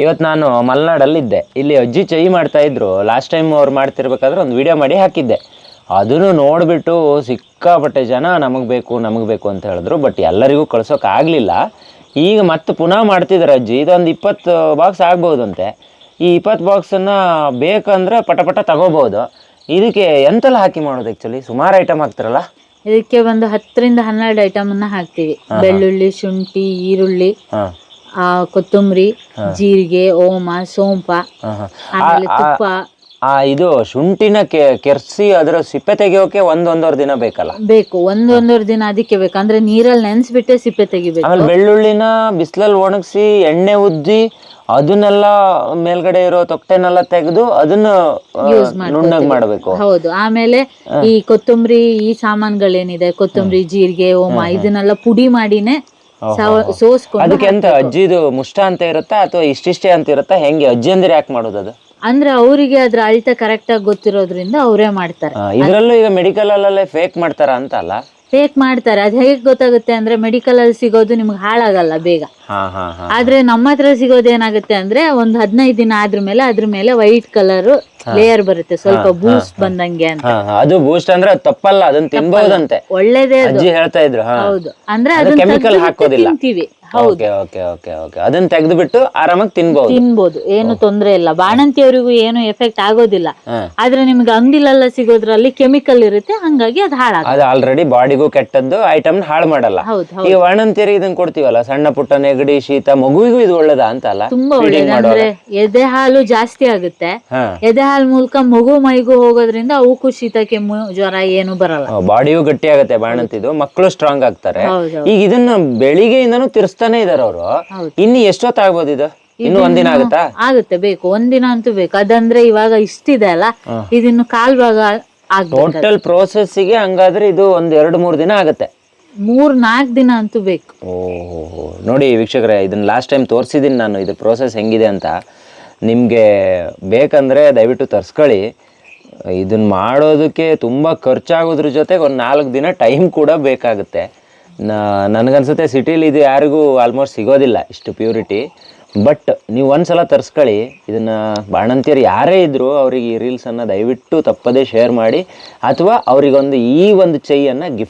ಇವತ್ತು ನಾನು ಮಲೆನಾಡಲ್ಲಿದ್ದೆ. ಇಲ್ಲಿ ಅಜ್ಜಿ ಚೈ ಮಾಡ್ತಾ ಇದ್ರು. ಲಾಸ್ಟ್ ಟೈಮ್ ಅವ್ರು ಮಾಡ್ತಿರ್ಬೇಕಾದ್ರೆ ಒಂದು ವಿಡಿಯೋ ಮಾಡಿ ಹಾಕಿದ್ದೆ. ಅದನ್ನು ನೋಡಿಬಿಟ್ಟು ಸಿಕ್ಕಾಪಟ್ಟೆ ಜನ ನಮಗೆ ಬೇಕು ನಮಗೆ ಬೇಕು ಅಂತ ಹೇಳಿದ್ರು. ಬಟ್ ಎಲ್ಲರಿಗೂ ಕಳ್ಸೋಕೆ ಆಗಲಿಲ್ಲ. ಈಗ ಮತ್ತೆ ಪುನಃ ಮಾಡ್ತಿದ್ದಾರೆ ಅಜ್ಜಿ. ಇದೊಂದು ಇಪ್ಪತ್ತು ಬಾಕ್ಸ್ ಆಗ್ಬೋದಂತೆ ಈ ಇಪ್ಪತ್ತು ಬಾಕ್ಸನ್ನು ಬೇಕಂದ್ರೆ ಪಟ ಪಟ ತಗೋಬೋದು ಇದಕ್ಕೆ ಎಂತೆಲ್ಲ ಹಾಕಿ ಮಾಡೋದು ಆ್ಯಕ್ಚುಲಿ ಸುಮಾರು ಐಟಮ್ ಹಾಕ್ತಾರಲ್ಲ? ಇದಕ್ಕೆ ಒಂದು ಹತ್ತರಿಂದ ಹನ್ನೆರಡು ಐಟಮನ್ನು ಹಾಕ್ತೀವಿ. ಹಾಕ್ತಿವಿ ಬೆಳ್ಳುಳ್ಳಿ ಶುಂಠಿ ಈರುಳ್ಳಿ. ಆ, ಕೊತ್ತಂಬರಿ ಜೀರಿಗೆ ಓಮ ಸೋಂಪ ಆಮೇಲೆ ತುಪ್ಪ. ಆ ಇದು ಶುಂಠಿನ ಕೆ ಕೆರ್ಸಿ ಅದರ ಸಿಪ್ಪೆ ತೆಗೆಯೋಕೆ ಒಂದೊಂದೂವರೆ ದಿನ ಬೇಕಲ್ಲ? ಬೇಕು ಒಂದೊಂದೂವರೆ ದಿನ ಅದಕ್ಕೆ ಬೇಕು. ಅಂದ್ರೆ ನೀರಲ್ಲಿ ನೆನ್ಸ್ಬಿಟ್ಟೆ ಸಿಪ್ಪೆ ತೆಗಿಬೇಕು. ಆಮೇಲೆ ಬೆಳ್ಳುಳ್ಳಿನ ಬಿಸಿಲಲ್ಲಿ ಒಣಗಿಸಿ ಎಣ್ಣೆ ಉದ್ದಿ ಅದನ್ನೆಲ್ಲ ಮೇಲ್ಗಡೆ ಇರೋ ತೊಟ್ಟೆನೆಲ್ಲ ತೆಗೆದು ಅದನ್ನ ಆ, ನುಣ್ಣಗ್ ಮಾಡಬೇಕು. ಹೌದು. ಆಮೇಲೆ ಈ ಕೊತ್ತಂಬರಿ ಈ ಸಾಮಾನ್ಗಳೇನಿದೆ ಕೊತ್ತಂಬರಿ ಜೀರಿಗೆ ಓಮ ಇದನ್ನೆಲ್ಲ ಪುಡಿ ಮಾಡಿನೇ ಸೋಸ್ಕೊಂಡು ಅದಕ್ಕೆ ಎಂತ ಅಜ್ಜಿದು ಮುಷ್ಟ ಅಂತ ಇರುತ್ತಾ ಅಥವಾ ಇಷ್ಟಿಷ್ಟೇ ಅಂತ ಇರುತ್ತಾ? ಹೆಂಗೆ? ಅಜ್ಜಿ ಅಂದ್ರೆ ಯಾಕೆ ಮಾಡೋದು ಅದು? ಅಂದ್ರೆ ಅವರಿಗೆ ಅದ್ರ ಅಳತೆ ಕರೆಕ್ಟ್ ಆಗಿ ಗೊತ್ತಿರೋದ್ರಿಂದ ಅವರೇ ಮಾಡ್ತಾರೆ. ಇದರಲ್ಲೂ ಈಗ ಮೆಡಿಕಲ್ ಅಲ್ಲೇ ಫೇಕ್ ಮಾಡ್ತಾರ ಅಂತ ಅಲ್ಲ? ಫೇಕ್ ಮಾಡ್ತಾರೆ. ಅದ್ ಹೇಗೆ ಗೊತ್ತಾಗುತ್ತೆ ಅಂದ್ರೆ ಮೆಡಿಕಲ್ ಅಲ್ಲಿ ಸಿಗೋದು ನಿಮ್ಗೆ ಹಾಳಾಗಲ್ಲ ಬೇಗ. ಆದ್ರೆ ನಮ್ಮ ಹತ್ರ ಸಿಗೋದು ಏನಾಗುತ್ತೆ ಅಂದ್ರೆ ಒಂದ್ ಹದಿನೈದು ದಿನ ಆದ್ರ ಮೇಲೆ ಅದ್ರ ಮೇಲೆ ವೈಟ್ ಕಲರ್ ಲೇಯರ್ ಬರುತ್ತೆ. ಸ್ವಲ್ಪ ಬೂಸ್ಟ್ ಬಂದಂಗೆ ಅಂತ. ಅದು ಬೂಸ್ಟ್ ಅಂದ್ರೆ ತಪ್ಪಲ್ಲ ಅದನ್ನ ತಿನ್ಬಹುದಂತೆ. ಒಳ್ಳೇದೇ ಹೇಳ್ತಾ ಇದ್ರು ಹೌದು. ಅಂದ್ರೆ ಅದು ಅದನ್ನ ಕೆಮಿಕಲ್ ಹಾಕೋದಿಲ್ಲ. ತಿಂತೀವಿ. Okay okay okay okay. ಅದನ್ನ ತೆಗೆದ್ಬಿಟ್ಟು ಆರಾಮಾಗಿ ತಿನ್ಬಹುದು ತಿನ್ಬೋದು. ಏನು ತೊಂದ್ರೆ ಇಲ್ಲ. ಬಾಣಂತಿಯವರಿಗೂ ಏನು ಎಫೆಕ್ಟ್ ಆಗೋದಿಲ್ಲ. ಆದ್ರೆ ನಿಮ್ಗೆ ಅಂಗಡಿಲೆಲ್ಲ ಸಿಗೋದ್ರಲ್ಲಿ ಕೆಮಿಕಲ್ ಇರುತ್ತೆ ಹಂಗಾಗಿ ಅದು ಹಾಳಾಗ ಅದು ಆಲ್ರೆಡಿ ಬಾಡಿಗೂ ಕೆಟ್ಟದ್ದು ಐಟಮ್ ಹಾಳು ಮಾಡಲ್ಲ. ಈ ಹೌದು. ವರ್ಣಂತಿಯರಿಗೆ ಇದನ್ನ ಕೊಡ್ತೀವಲ್ಲ? ಸಣ್ಣ ಪುಟ್ಟ ನೆಗಡಿ ಶೀತ ಮಗುವಿಗೂ ಇದು ಒಳ್ಳೇದಾ ಅಂತ ಅಲ್ಲ? ತುಂಬಾ Feeding ಒಳ್ಳೇದು. ಮಾಡುವಾಗ. ಅಂದ್ರೆ ಎದೆ ಹಾಲು ಜಾಸ್ತಿ ಆಗುತ್ತೆ. ಹಾ. ಎದೆ ಹಾಲು ಮೂಲಕ ಮಗು ಮೈಗೂ ಹೋಗೋದ್ರಿಂದ ಅವಕ್ಕೂ ಶೀತ ಕೆಮ್ಮು ಜ್ವರ ಏನು ಬರಲ್ಲ. ಬಾಡಿಯೂ ಗಟ್ಟಿ ಆಗುತ್ತೆ ಬಾಣಂತಿದು. ಮಕ್ಕಳು ಸ್ಟ್ರಾಂಗ್ ಆಗ್ತಾರೆ. ಹೌದು ಈಗ ಇದನ್ನ ಬೆಳಿಗ್ಗೆಯಿಂದನೂ ತಿರ್ಸ್ತಾನೆ ಇದಾರೆ ಅವರು. ಇನ್ನು ಎಷ್ಟೊತ್ತಾಗ್ಬೋದು ಇದು? ಇನ್ನು ಒಂದಿನ ಆಗುತ್ತಾ? ಆಗುತ್ತೆ ಬೇಕು. ಒಂದಿನ ಅಂತೂ ಬೇಕು. ಅದಂದ್ರೆ ಇವಾಗ ಇಷ್ಟಿದೆ ಅಲ್ಲ? ಇದಿನ್ನು ಕಾಲ್ ಭಾಗ ಟೋಟಲ್ ಟೋಟಲ್ ಪ್ರೋಸೆಸ್ಸಿಗೆ ಹಂಗಾದ್ರೆ ಇದು ಒಂದ್ ಎರಡು ಮೂರು ದಿನ ಆಗುತ್ತೆ. ಮೂರ್ ನಾಲ್ಕ್ ದಿನ ಅಂತೂ ಬೇಕು. ಓಹೋ ನೋಡಿ ವೀಕ್ಷಕರೇ ಇದನ್ನ ಲಾಸ್ಟ್ ಟೈಮ್ ತೋರಿಸಿದೀನಿ ನಾನು. ಇದು ಪ್ರೋಸೆಸ್ ಹೆಂಗಿದೆ ಅಂತ. ನಿಮಗೆ ಬೇಕಂದ್ರೆ ದಯವಿಟ್ಟು ತರಿಸ್ಕೊಳ್ಳಿ. ಇದನ್ನ ಮಾಡೋದಕ್ಕೆ ತುಂಬಾ ಖರ್ಚಾಗೋದ್ರ ಜೊತೆಗೆ ಒಂದು ನಾಲ್ಕು ದಿನ ಟೈಮ್ ಕೂಡ ಬೇಕಾಗುತ್ತೆ. ನನಗನ್ಸುತ್ತೆ ಸಿಟಿಲಿ ಇದು ಯಾರಿಗೂ ಆಲ್ಮೋಸ್ಟ್ ಸಿಗೋದಿಲ್ಲ ಇಷ್ಟು ಪ್ಯೂರಿಟಿ ಬಟ್ ನೀವು ಒಂದ್ಸಲ ತರಿಸ್ಕೊಳ್ಳಿ, ಇದನ್ನು ಬಾಣಂತಿಯರು ಯಾರೇ ಇದ್ದರೂ ಅವರಿಗೆ ಈ ರೀಲ್ಸನ್ನು ದಯವಿಟ್ಟು ತಪ್ಪದೇ ಶೇರ್ ಮಾಡಿ, ಅಥವಾ ಅವರಿಗೊಂದು ಈ ಒಂದು ಚೈಯನ್ನು ಗಿಫ್ಟ್